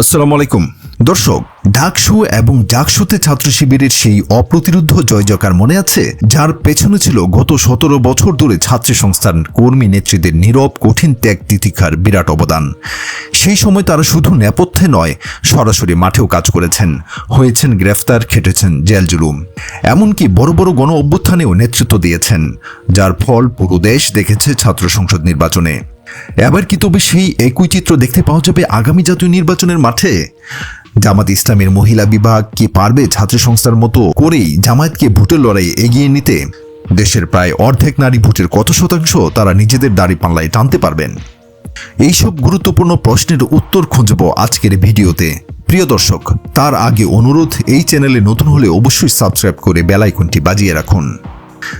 আসসালামু আলাইকুম। দর্শক, ডাকসু এবং জাকসুতে ছাত্র শিবিরের সেই অপ্রতিরোধ জয়জকার মনে আছে? যার পেছনে ছিল গত সতেরো বছর ধরে ছাত্রী সংস্থার কর্মী নেত্রীদের নীরব, কঠিন ত্যাগ তিতিক্ষার বিরাট অবদান। সেই সময় তারা শুধু নেপথ্যে নয়, সরাসরি মাঠেও কাজ করেছেন। হয়েছেন গ্রেফতার, খেটেছেন জেল জুলুম। এমনকি বড় বড় গণ অভ্যুত্থানেও নেতৃত্ব দিয়েছেন। যার ফল পুরো দেশ দেখেছে ছাত্র সংসদ নির্বাচনে। এবার কি তবে সেই একই চিত্র দেখতে পাওয়া যাবে আগামী জাতীয় নির্বাচনের মাঠে? জামাত ইসলামের মহিলা বিভাগ কি পারবে ছাত্র সংস্থার মতো করেই জামায়াতকে ভোটের লড়াই এগিয়ে নিতে? দেশের প্রায় অর্ধেক নারী ভোটের কত শতাংশ তারা নিজেদের দাড়ি পাল্লায় টানতে পারবেন? এইসব গুরুত্বপূর্ণ প্রশ্নের উত্তর খুঁজব আজকের ভিডিওতে। প্রিয় দর্শক, তার আগে অনুরোধ, এই চ্যানেলে নতুন হলে অবশ্যই সাবস্ক্রাইব করে বেলাইকনটি বাজিয়ে রাখুন।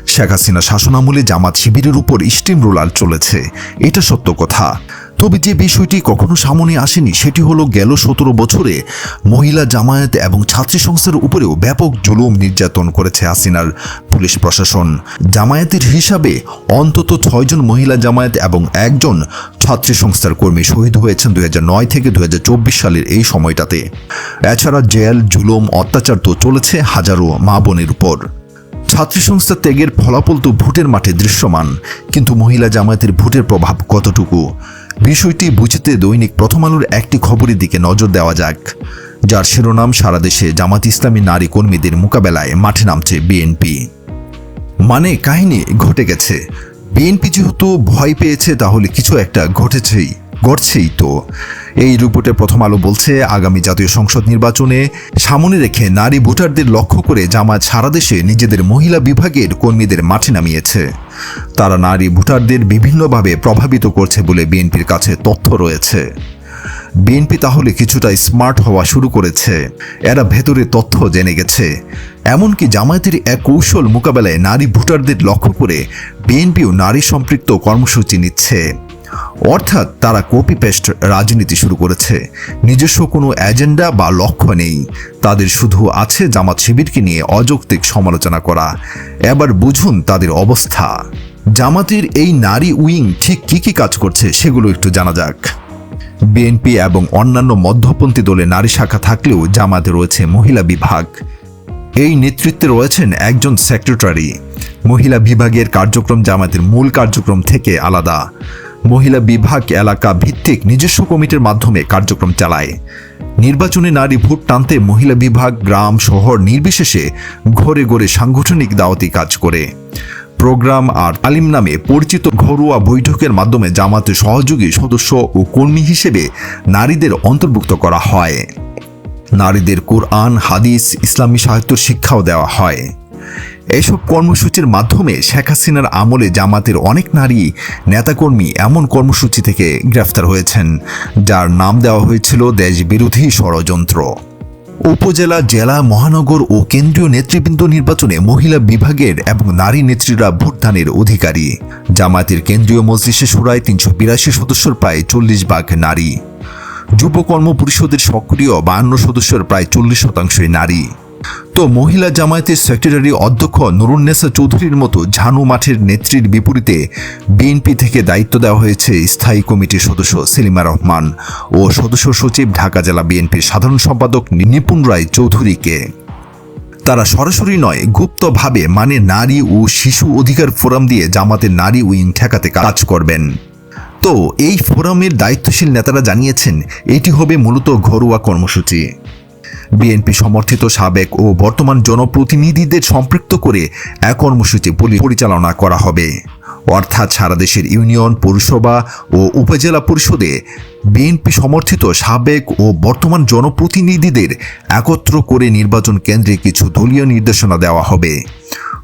শেখ হাসিনা শাসনামলে জামাত শিবিরের উপর স্টিম রোলার চলেছে। এটা সত্য কথা। তবে যে বিষয়টি কখনো সামনে আসেনি, সেটি হলো গেল সতেরো বছরে মহিলা জামায়াত এবং ছাত্রী সংস্থার উপরেও ব্যাপক জুলুম নির্যাতন করেছে হাসিনার পুলিশ প্রশাসন। জামায়াতের হিসাবে অন্তত ছয়জন মহিলা জামায়াত এবং একজন ছাত্রী সংস্থার কর্মী শহীদ হয়েছেন দুই নয় থেকে দুই হাজার চব্বিশ সালের এই সময়টাতে। এছাড়া জেল, জুলুম, অত্যাচার তো চলেছে হাজারো মা বোনের উপর। ছাত্রী সংস্থা ত্যাগের ফলাফল তো ভোটের মাঠে দৃশ্যমান, কিন্তু মহিলা জামায়াতের ভোটের প্রভাব কতটুকু? বিষয়টি বুঝতে দৈনিক প্রথম আলোর একটি খবরের দিকে নজর দেওয়া যাক। যার শিরোনাম, সারা দেশে জামাত ইসলামী নারী কর্মীদের মোকাবেলায় মাঠে নামছে বিএনপি। মানে কাহিনী ঘটে গেছে। বিএনপি যেহেতু ভয় পেয়েছে, তাহলে কিছু একটা ঘটেছেই। ঘটছেই তো। এই রিপোর্টে প্রথম আলো বলছে, আগামী জাতীয় সংসদ নির্বাচনে সামনে রেখে নারী ভোটারদের লক্ষ্য করে জামাত সারা দেশে নিজেদের মহিলা বিভাগের কর্মীদের মাঠে নামিয়েছে। তারা নারী ভোটারদের বিভিন্নভাবে প্রভাবিত করছে বলে বিএনপির কাছে তথ্য রয়েছে। বিএনপি তাহলে কিছুটা স্মার্ট হওয়া শুরু করেছে। এরা ভেতরে তথ্য জেনে গেছে। এমনকি জামায়াতের এক কৌশল মোকাবেলায় নারী ভোটারদের লক্ষ্য করে বিএনপিও নারী সম্পৃক্ত কর্মসূচি নিচ্ছে। অর্থাৎ তারা কপি পেস্ট রাজনীতি শুরু করেছে। নিজস্ব কোনো এজেন্ডা বা লক্ষ্য নেই। তাদের শুধু আছে জামাত শিবিরকে নিয়ে অযৌক্তিক সমালোচনা করা। এবার বুঝুন তাদের অবস্থা। জামাতের এই নারী উইং ঠিক কি কি কাজ করছে সেগুলো একটু জানা যাক। বিএনপি এবং অন্যান্য মধ্যপন্থী দলে নারী শাখা থাকলেও জামাতে রয়েছে মহিলা বিভাগ। এই নেতৃত্বে রয়েছেন একজন সেক্রেটারি মহিলা বিভাগের কার্যক্রম জামাতের মূল কার্যক্রম থেকে আলাদা। মহিলা বিভাগ এলাকা ভিত্তিক নিজস্ব কমিটির মাধ্যমে কার্যক্রম চালায়। নির্বাচনে নারী ভোট টানতে মহিলা বিভাগ, গ্রাম, শহর নির্বিশেষে ঘরে ঘরে সাংগঠনিক দাওয়াতি কাজ করে। প্রোগ্রাম আর তালিম নামে পরিচিত ঘরোয়া বৈঠকের মাধ্যমে জামাতের সহযোগী সদস্য ও কর্মী হিসেবে নারীদের অন্তর্ভুক্ত করা হয়। নারীদের কোরআন, হাদিস, ইসলামী সাহিত্য শিক্ষাও দেওয়া হয়। এসব কর্মসূচির মাধ্যমে শেখ হাসিনার আমলে জামাতের অনেক নারী নেতাকর্মী এমন কর্মসূচি থেকে গ্রেফতার হয়েছেন, যার নাম দেওয়া হয়েছিল দেশবিরোধী ষড়যন্ত্র। উপজেলা, জেলা, মহানগর ও কেন্দ্রীয় নেতৃবৃন্দ নির্বাচনে মহিলা বিভাগের এবং নারী নেত্রীরা ভোটদানের অধিকারী। জামায়াতের কেন্দ্রীয় মজলিসে সুরায় তিনশো বিরাশি সদস্যর প্রায় চল্লিশ ভাগ নারী। যুব কর্ম পরিষদের সক্রিয় বায়ান্ন সদস্যের প্রায় চল্লিশ শতাংশই নারী। তো মহিলা জামায়াতের সেক্রেটারি অধ্যক্ষ নুরুন্নেসা চৌধুরীর মতো ঝানু মাঠের নেত্রীর বিপরীতে বিএনপি থেকে দায়িত্ব দেওয়া হয়েছে স্থায়ী কমিটির সদস্য সেলিমা রহমান ও সদস্য সচিব ঢাকা জেলা বিএনপির সাধারণ সম্পাদক নিপুণ রায় চৌধুরীকে। তারা সরাসরি নয়, গুপ্তভাবে মানে নারী ও শিশু অধিকার ফোরাম দিয়ে জামাতের নারী উইং ঠেকাতে কাজ করবেন। তো এই ফোরামের দায়িত্বশীল নেতারা জানিয়েছেন, এটি হবে মূলত ঘরোয়া কর্মসূচি। বিএনপি সমর্থিত সাবেক ও বর্তমান জনপ্রতিনিধিদের সম্পৃক্ত করে এক কর্মসূচি পরি- পরিচালনা করা হবে। অর্থাৎ সারা দেশের ইউনিয়ন, পৌরসভা ও উপজেলা পরিষদে বিএনপি সমর্থিত সাবেক ও বর্তমান জনপ্রতিনিধিদের একত্র করে নির্বাচন কেন্দ্রে কিছু দলীয় নির্দেশনা দেওয়া হবে।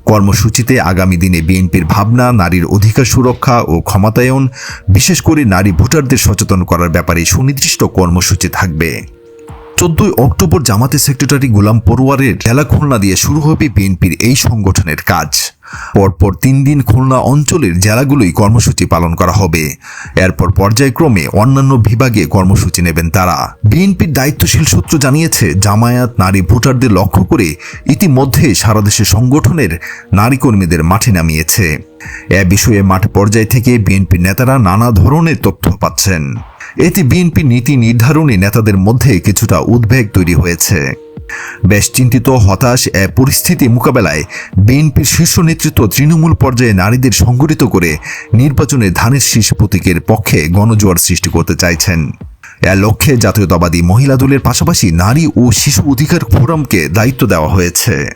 কর্মসূচিতে আগামী দিনে বিএনপির ভাবনা, নারীর অধিকার সুরক্ষা ও ক্ষমতায়ন, বিশেষ করে নারী ভোটারদের সচেতন করার ব্যাপারে সুনির্দিষ্ট কর্মসূচি থাকবে। চোদ্দই অক্টোবর জামাতে সেক্রেটারি গোলাম পড়ুয়ারের জেলা খুলনা দিয়ে শুরু হবে বিএনপির এই সংগঠনের কাজ। পরপর তিন দিন খুলনা অঞ্চলের জেলাগুলোই কর্মসূচি পালন করা হবে। এরপর পর্যায়ক্রমে অন্যান্য বিভাগে কর্মসূচি নেবেন তারা। বিএনপির দায়িত্বশীল সূত্র জানিয়েছে, জামায়াত নারী ভোটারদের লক্ষ্য করে ইতিমধ্যে সারা দেশে সংগঠনের নারী কর্মীদের মাঠে নামিয়েছে। এ বিষয়ে মাঠ পর্যায় থেকে বিএনপির নেতারা নানা ধরনের তথ্য পাচ্ছেন। এতে বিএনপি নীতি নির্ধারণী নেতাদের মধ্যে কিছুটা উদ্বেগ তৈরি হয়েছে। বেশ চিন্তিত, হতাশ এ পরিস্থিতি মোকাবেলায় বিএনপির শীর্ষ নেতৃত্ব তৃণমূল পর্যায়ে নারীদের সংগঠিত করে নির্বাচনে ধানের শীষ প্রতীকের পক্ষে গণজোয়ার সৃষ্টি করতে চাইছেন। এর লক্ষ্যে জাতীয়তাবাদী মহিলা দলের পাশাপাশি নারী ও শিশু অধিকার ফোরামকে দায়িত্ব দেওয়া হয়েছে।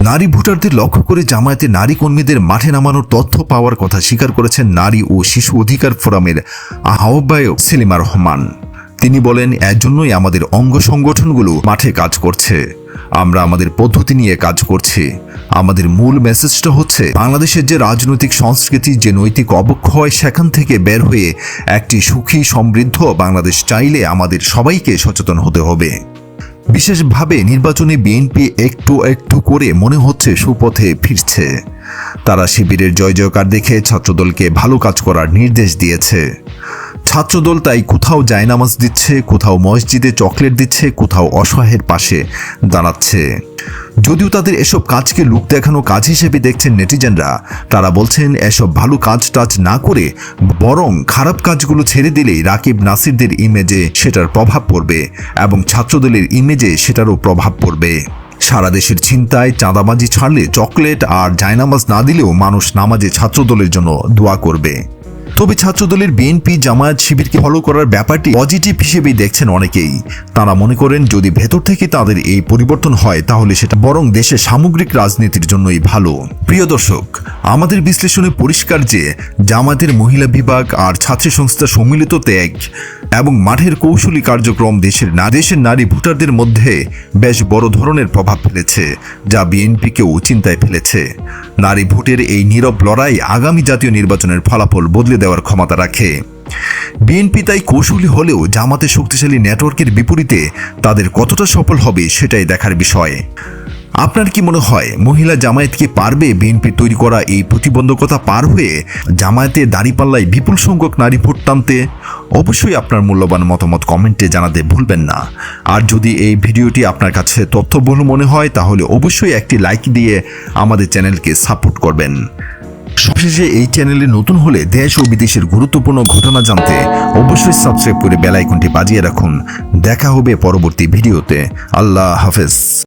নারী ভোটারদের লক্ষ্য করে জামায়াতে নারী কর্মীদের মাঠে নামানোর তথ্য পাওয়ার কথা স্বীকার করেছেন নারী ও শিশু অধিকার ফোরামের আহ্বায়ক সেলিমা রহমান। তিনি বলেন, এর জন্যই আমাদের অঙ্গ সংগঠনগুলো মাঠে কাজ করছে। আমরা আমাদের পদ্ধতি নিয়ে কাজ করছি। আমাদের মূল মেসেজটা হচ্ছে, বাংলাদেশের যে রাজনৈতিক সংস্কৃতি, যে নৈতিক অবক্ষয়, সেখান থেকে বের হয়ে একটি সুখী, সমৃদ্ধ বাংলাদেশ চাইলে আমাদের সবাইকে সচেতন হতে হবে। বিশেষভাবে নির্বাচনে বিএনপি একটু একটু করে মনে হচ্ছে সুপথে ফিরছে। তারা শিবিরের জয় জয়কার দেখে ছাত্রদলকে ভালো কাজ করার নির্দেশ দিয়েছে। ছাত্রদল তাই কোথাও জায়নামাজ দিচ্ছে, কোথাও মসজিদে চকলেট দিচ্ছে, কোথাও অসহায়ের পাশে দাঁড়াচ্ছে। যদিও তাদের এসব কাজকে লুক দেখানো কাজ হিসেবে দেখছেন নেটিজেনরা। তারা বলছেন, এসব ভালো কাজ টাজ না করে বরং খারাপ কাজগুলো ছেড়ে দিলেই রাকিব নাসিরদের ইমেজে সেটার প্রভাব পড়বে এবং ছাত্রদলের ইমেজে সেটারও প্রভাব পড়বে। সারা দেশের চিন্তায় চাঁদাবাজি ছাড়লে চকলেট আর জায়নামাজ না দিলেও মানুষ নামাজে ছাত্রদলের জন্য দোয়া করবে। তবে ছাত্রদলের বিএনপি জামায়াত শিবিরকে ফলো করার ব্যাপারটি পজিটিভ হিসেবেই দেখছেন অনেকেই। তারা মনে করেন, যদি ভেতর থেকে তাদের এই পরিবর্তন হয়, তাহলে সেটা বরং দেশের সামগ্রিক রাজনীতির জন্যই ভালো। প্রিয় দর্শক, আমাদের বিশ্লেষণে পরিষ্কার যে জামাতের মহিলা বিভাগ আর ছাত্রী সংস্থা সম্মিলিত ত্যাগ এবং মাঠের কৌশলী কার্যক্রম দেশের না দেশের নারী ভোটারদের মধ্যে বেশ বড় ধরনের প্রভাব ফেলেছে, যা বিএনপিকেও চিন্তায় ফেলেছে। নারী ভোটের এই নীরব লড়াই আগামী জাতীয় নির্বাচনের ফলাফল বদলে দেওয়ার ক্ষমতা রাখে। বিএনপি তাই কৌশলী হলেও জামাতে শক্তিশালী নেটওয়ার্কের বিপরীতে তাদের কতটা সফল হবে সেটাই দেখার বিষয়। আপনার কি মনে হয়, মহিলা জামায়াত কি পারবে বিএনপি তৈরি করা এই প্রতিবন্ধকতা পার হয়ে জামায়াতে দাঁড়িপাল্লায় বিপুল সংখ্যক নারী ভোট টানতে? অবশ্যই আপনার মূল্যবান মতামত কমেন্টে জানাতে ভুলবেন না। আর যদি এই ভিডিওটি আপনার কাছে তথ্যবহুল মনে হয়, তাহলে অবশ্যই একটি লাইক দিয়ে আমাদের চ্যানেলকে সাপোর্ট করবেন। সবশেষে এই চ্যানেলে নতুন হলে দেশ ও বিদেশের গুরুত্বপূর্ণ ঘটনা জানতে অবশ্যই সাবস্ক্রাইব করে বেলাইকনটি বাজিয়ে রাখুন। দেখা হবে পরবর্তী ভিডিওতে। আল্লাহ হাফেজ।